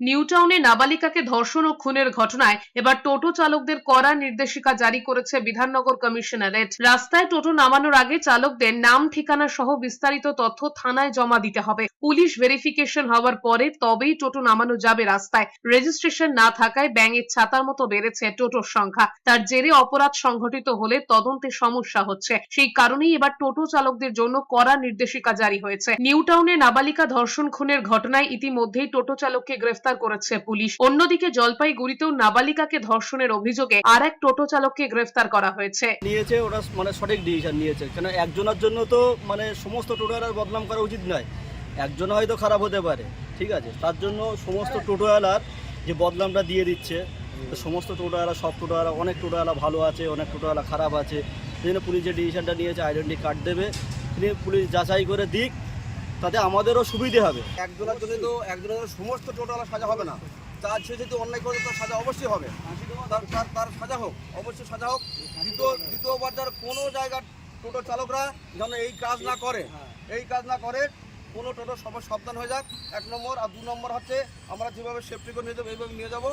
নিউটাউনে নাবালিকাকে ধর্ষণ ও খুনের ঘটনায় এবার টোটো চালকদের কড়া নির্দেশিকা জারি করেছে বিধাননগর কমিশনারেট। রাস্তায় টোটো নামানোর আগে চালকদের নাম, ঠিকানা সহ বিস্তারিত তথ্য থানায় জমা দিতে হবে। পুলিশ ভেরিফিকেশন হওয়ার পরে তবেই টোটো নামানো যাবে রাস্তায়। রেজিস্ট্রেশন না থাকায় ব্যাঙের ছাতার মতো বেড়েছে টোটোর সংখ্যা। তার জেরে অপরাধ সংঘটিত হলে তদন্তে সমস্যা হচ্ছে। সেই কারণেই এবার টোটো চালকদের জন্য কড়া নির্দেশিকা জারি হয়েছে। নিউটাউনে নাবালিকা ধর্ষণ খুনের ঘটনায় ইতিমধ্যেই টোটো চালককে গ্রেফতার করেছে পুলিশ। অন্যদিকে জলপাইগুড়িতেও নাবালিকাকে ধর্ষণের অভিযোগে আর এক টোটো চালককে গ্রেফতার করা হয়েছে। নিয়েছে, ওরা মানে সঠিক ডিসিশন নিয়েছে। কেন, একজনের জন্য তো মানে সমস্ত টোটোওয়ালার বদনাম করা উচিত নয়। একজন হয়তো খারাপ হতে পারে, ঠিক আছে? তার জন্য সমস্ত টোটোওয়ালার যে বদনামটা দিয়ে দিচ্ছে সমস্ত টোটোওয়ালা, সব টোটোওয়ালা, অনেক টোটোওয়ালা ভালো আছে, অনেক টোটোওয়ালা খারাপ আছে। সেই জন্য পুলিশ যে ডিসিশনটা নিয়েছে আইডেন্টি কার্ড দেবে। পুলিশ যাচাই করে দিক তাতে আমাদেরও সুবিধে হবে। এক একজনের জন্য তো একজনের জন্য সমস্ত টোটালা সাজা হবে না। তার সে যদি অন্যায় করে, তার সাজা অবশ্যই হবে। তার তার তার সাজা হোক, অবশ্যই সাজা হোক। দ্বিতীয় দ্বিতীয়বার যার কোনো জায়গার টোটো চালকরা যেন এই কাজ না করে, এই কাজ না করে, কোনো টোটো সবার সাবধান হয়ে যাক। এক নম্বর আর দু নম্বর হচ্ছে আমরা যেভাবে সেফটি করে নিয়ে যাব, এইভাবে নিয়ে যাব।